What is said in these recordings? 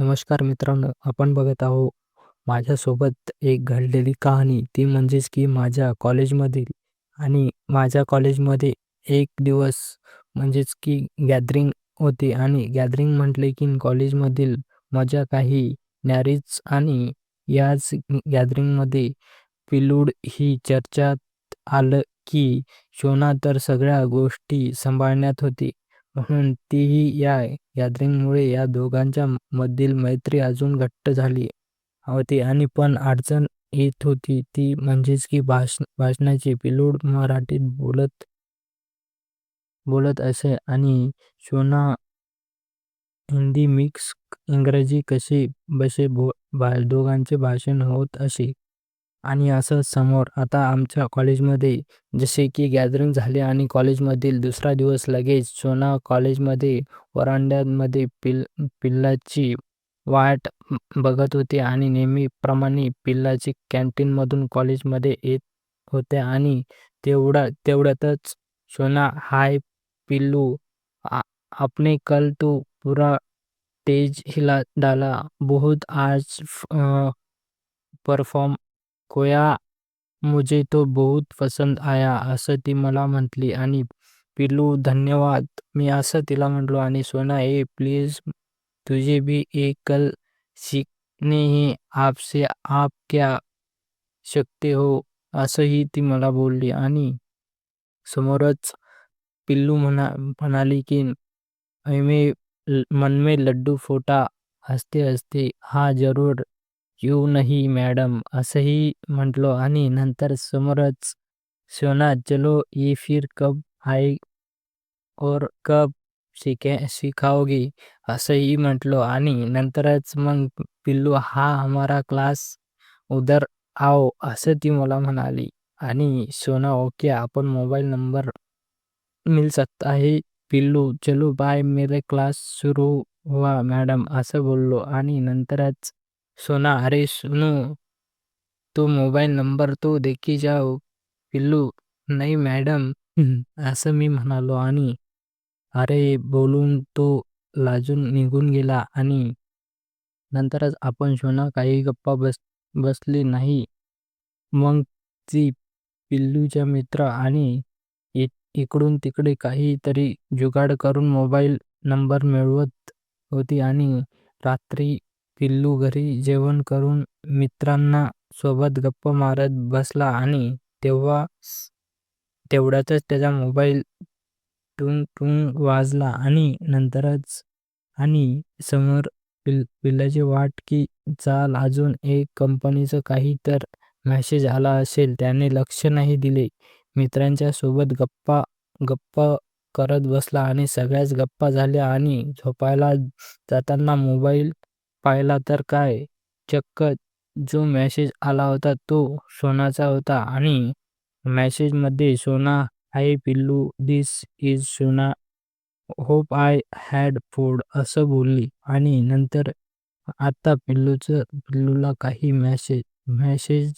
नमस्कार मित्रांनो, आपण बघत आहो माझ्यासोबत एक घडलेली कहाणी. ती म्हणजेच की माझ्या कॉलेजमधील आणि माझ्या कॉलेजमध्ये एक दिवस म्हणजेच की गॅदरिंग होती आणि गॅदरिंग म्हटले की कॉलेजमधील मजा काही न्यारीच आणि याच गॅदरिंगमध्ये पिलूड ही चर्चात आलं की शोना तर सगळ्या गोष्टी सांभाळण्यात होती. म्हणून तीही या गॅदरिंगमुळे या दोघांच्या मधील मैत्री अजून घट्ट झाली होती आणि पण अडचण येत होती ती म्हणजेच की भाषणाची. पिलूड मराठीत बोलत बोलत असे आणि शोना हिंदी मिक्स इंग्रजी कसे बसे दोघांचे भाषण होत असे. आणि असं समोर आता आमच्या कॉलेजमध्ये जसे की गॅदरिंग झाले आणि कॉलेजमधील दुसरा दिवस लगेच सोना कॉलेजमध्ये व्हरांड्यामध्ये पिल्लाची वाट बघत होती आणि नेहमीप्रमाणे पिल्लाची कॅन्टीनमधून कॉलेजमध्ये येत होत्या आणि तेवढा तेवढ्यातच सोना हाय पिल्लू आपने कल तो पूरा तेज हिला डाला बहुत आज परफॉर्म कोया मुझे तो बहुत पसंद आया, असं ती मला म्हटली. आणि पिल्लू, धन्यवाद. मी असं तिला म्हटलो, आणि शोना ए, प्लीज़ तुझे भी एक कल सीखने हैं आपसे आप क्या शकते हो? असंही ती मला बोलली. आणि समोरच पिल्लू म्हणा, म्हणाली की मन में लड्डू फोटा हसते हसते हा ज़रूर यू नहीं मॅडम असंही म्हटलो आणि नंतर समोरच शोना चलो ये फिर कब आए और कब सिखाओगी" असंही म्हटलो आणि नंतरच मग पिल्लू हा हमारा क्लास उधर आओ असं ती मला म्हणाली आणि सोना ओके आपण मोबाईल नंबर मिल सकता है पिल्लू चलो बाय मेरे क्लास सुरू हुआ मॅडम असं बोललो आणि नंतरच सोना अरे सुनो तो मोबाईल नंबर तो देखी जाओ। पिल्लू नाही मॅडम असं मी म्हणालो आणि अरे बोलून तो लाजून निघून गेला आणि नंतरच आपण सोना काही गप्पा बस बसली नाही। मग ती पिल्लूच्या मित्र आणि इकडून तिकडे काहीतरी जुगाड करून मोबाईल नंबर मिळवत होती आणि रात्री पिल्लू घरी जेवण करून मित्रांना सोबत गप्पा मारत बसला आणि तेव्हा तेवढ्यातच त्याचा मोबाईल टुंग टुंग वाजला आणि नंतरच आणि समोर पिल्लाची वाट की चाल अजून एक कंपनीचं काही तर मेसेज आला असेल त्याने लक्ष नाही दिले. मित्रांच्या सोबत गप्पा गप्पा करत बसला आणि सगळ्याच गप्पा झाल्या आणि झोपायला जाताना मोबाईल पाहिला तर काय? चक्क जो मेसेज आला होता तो सोनाचा होता आणि मेसेजमध्ये सोना हाय पिल्लू दिस इज सोना होप आय हॅड फूड असं बोलली. आणि नंतर आता पिल्लूचं पिल्लूला काही मेसेज मेसेज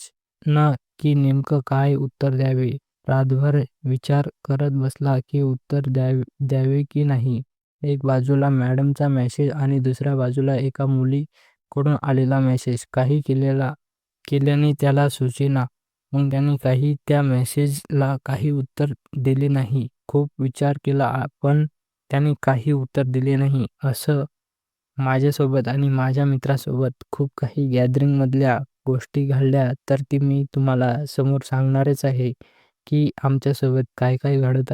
ना की नेमकं काय उत्तर द्यावे? रातभर विचार करत बसला की उत्तर द्यावे की नाही? एक बाजूला मॅडमचा मेसेज आणि दुसऱ्या बाजूला एका मुलीकडून आलेला मेसेज. काही केलेला केल्याने त्याला सुचेना. मग त्याने काही त्या मेसेजला काही उत्तर दिले नाही. खूप विचार केला पण त्याने काही उत्तर दिले नाही. असं माझ्यासोबत आणि माझ्या मित्रासोबत खूप काही गॅदरिंगमधल्या गोष्टी घडल्या तर ती मी तुम्हाला समोर सांगणारच आहे की आमच्यासोबत काय काय घडत आहे.